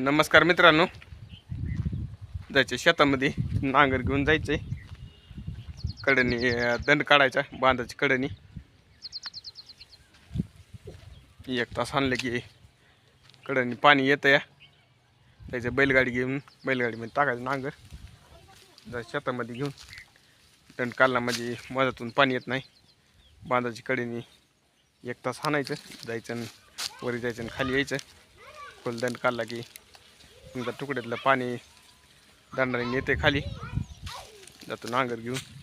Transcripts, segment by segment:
नमस्कार मित्रांनो. जायचे शेतामध्ये. नांगर घेऊन जायचे कडणी दंड काढायचा बांधाची कडणी एक तास आणलं की कडणी पाणी येतं या त्याच्या बैलगाडी घेऊन बैलगाडीमध्ये टाकायचं नांगर. जाय शेतामध्ये घेऊन. दंड काढला म्हणजे मधातून पाणी येत नाही. बांधाची कडणी एक तास आणायचं. जायचं आणि वरी जायचं आणि खाली यायचं. फुलदंड काढला की समजा तुकड्यातलं पाणी दांडाने नेते खाली. जातो नांगर घेऊन.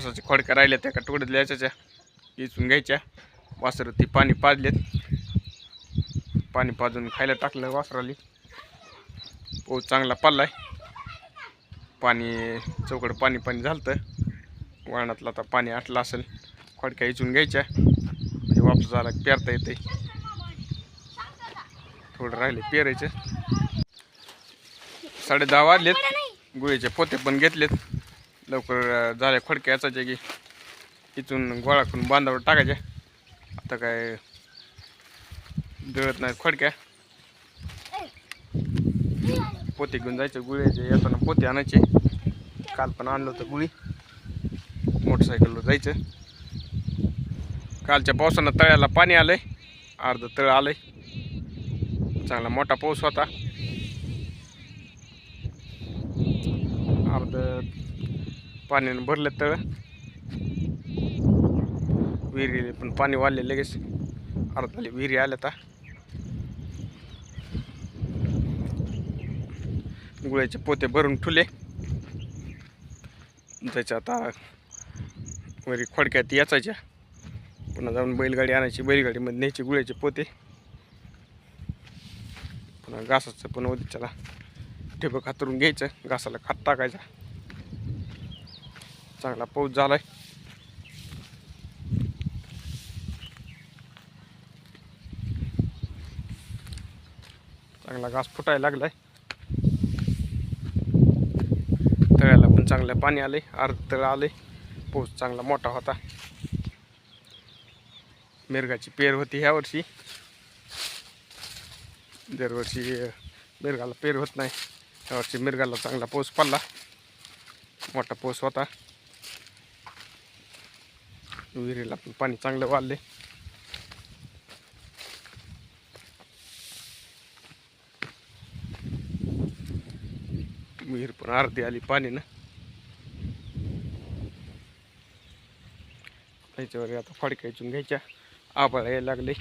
ऊसाच्या खोडक्या राहिल्या त्या का तुकड्यात याच्या इचून घ्यायच्या. वासर ती पाणी पाजलेत. पाणी पाजून खायला टाकलं वासराली. पाऊस चांगला पडलाय. पाणी चौकड पाणी पाणी झालं वळणातलं आता पाणी आटलं असेल. खोडक्या इचून घ्यायच्या. म्हणजे वापस झाला पेरता येते थोडं राहिले पेरायचे. साडे दहा वाजलेत. गुळीचे पोते पण घेतलेत. लवकर झाल्या खडक्या याचायच्या की इथून गोळा करून बांधावर टाकायच्या आता काय गळत नाही खोडक्या. पोते घेऊन जायचं गुळ्याचे येताना पोते आणायचे. काल पण आणलं होतं गुळी. मोटरसायकलवर जायचं. कालच्या पावसानं तळ्याला पाणी आलंय. अर्ध तळ आलंय. चांगला मोठा पाऊस होता. अर्ध पाण्यानं भरलं तळ. विहिरी पण पाणी वाढले लगेच. अर्धाले विहिरी आल्या आता गुळ्याचे पोते भरून ठुले. त्याच्या आता वरी खोडक्यात याचायच्या. पुन्हा जाऊन बैलगाडी आणायची. बैलगाडीमध्ये न्यायचे गुळ्याचे पोते. पुन्हा घासाचं पण उद्याच्याला ठिबक हातरून घ्यायचं. घासाला खात टाकायचा. चांगला पाऊस झालाय. चांगला घास फुटायला लागलाय. तळ्याला पण चांगलं पाणी आले अर्ध तळ आले पाऊस चांगला मोठा होता. मिरगाची पेर होती ह्या वर्षी. दरवर्षी मिरगाला पेर होत नाही. ह्या वर्षी मिरगाला चांगला पाऊस पडला. मोठा पाऊस होता. विहिरीला पण पाणी चांगलं वाढले विहीर पण अर्धी आली पाणी ना त्याच्यावर आता फडक्याचून घ्यायच्या. आबाळ यायला लागले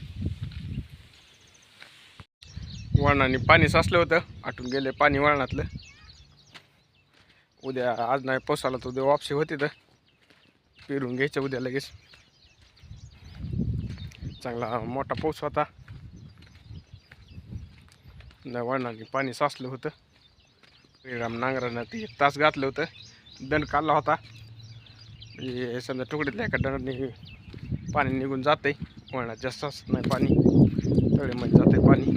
वळणाने पाणी साचलं होतं. आटून गेले पाणी वळणातलं. उद्या आज नाही पोसाला तर उद्या वापशी होती तर. पेरून घ्यायचं उद्या लगेच. चांगला मोठा पाऊस होता. न वळणाने पाणी साचलं होतं. श्रीराम नांगरानं ते एक तास घातलं होतं. दंड काढला होता. म्हणजे समजा तुकडीतल्या एका दंडाने पाणी निघून जाते वळणात जास्त असत नाही पाणी. तळेमध्ये जाते पाणी.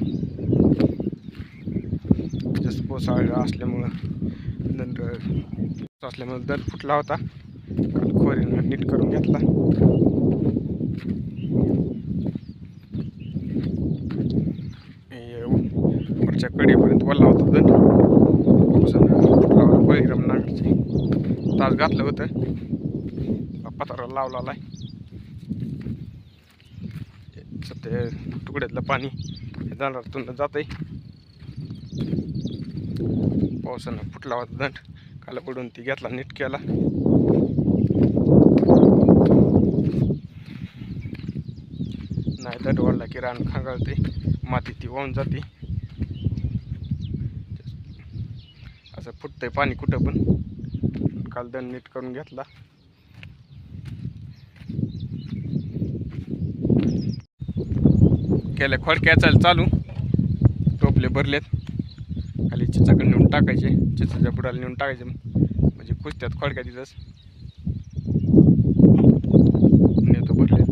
जास्त पोसाळ असल्यामुळं दंड असल्यामुळं दंड फुटला होता. खोरीनं नीट करून घेतला. वरच्या कडेपर्यंत वल्ला होता दंड पावसानं बळीराम नांगरचे. तास घातलं होतं. पतारा लावला आहे सध्या तुकड्यातलं पाणी हे दंडातून जात आहे पावसानं फुटला होता दंड काल पडून ती घेतला नीट केला. नाही दंड वाढला की रान खांगाळते माती ती वाहून जाते. असं फुटतंय पाणी कुठं पण. काल दण नीट करून घेतला. केल्या खोडक्या चाल चालू. टोपले भरलेत. खाली चिचाकडे नेऊन टाकायचे. चिचाच्या बुडाला नेऊन टाकायचे. म्हणजे कुस्त्यात खोडक्या तिथंच नेतो भरले टोपले नाही करत ढेकल ढेकल ढेकल ढेकल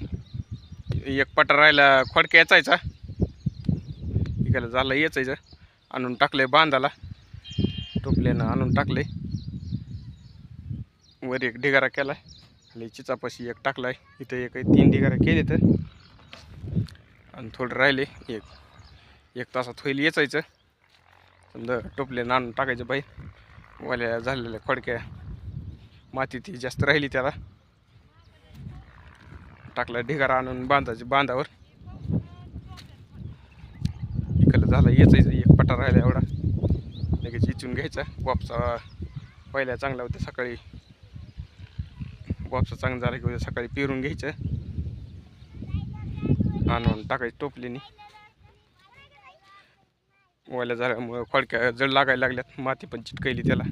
एक पटा राहिला खोडक्या याचायचा. इकडे झाला याचायचा. आणून टाकलंय बांधाला. टोपल्यानं आणून टाकलंय. वर एक ढिगारा केलाय. चिचापाशी एक टाकलाय. इथं एक तीन ढिगारा केले तर आणि थोडं राहिले एक. एक तासात होईल याचायचं. समजा टोपल्यानं आणून टाकायचं बाई. वाल्या झालेल्या खोडक्या. माती ती जास्त राहिली त्याला. टाकला ढिगारा आणून बांधायचे बांधावर. इकडलं झालं याचा एक पटा राहिला एवढा. लगेच इचून घ्यायचा. वापसा पहिल्या चांगला होता सकाळी वापसा चांगला झाला की उद्या सकाळी पेरून घ्यायचं. आणून टाकायची टोपलीनी. ओल्या झाल्यामुळं खोडक्या जड लागायला लागल्यात. माती पण चिटकली त्याला.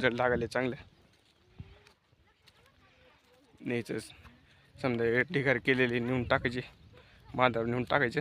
जड लागायला चांगल्या नाहीच समजा ढिगार केलेली नेऊन टाकायची बांधावर नेऊन टाकायचं.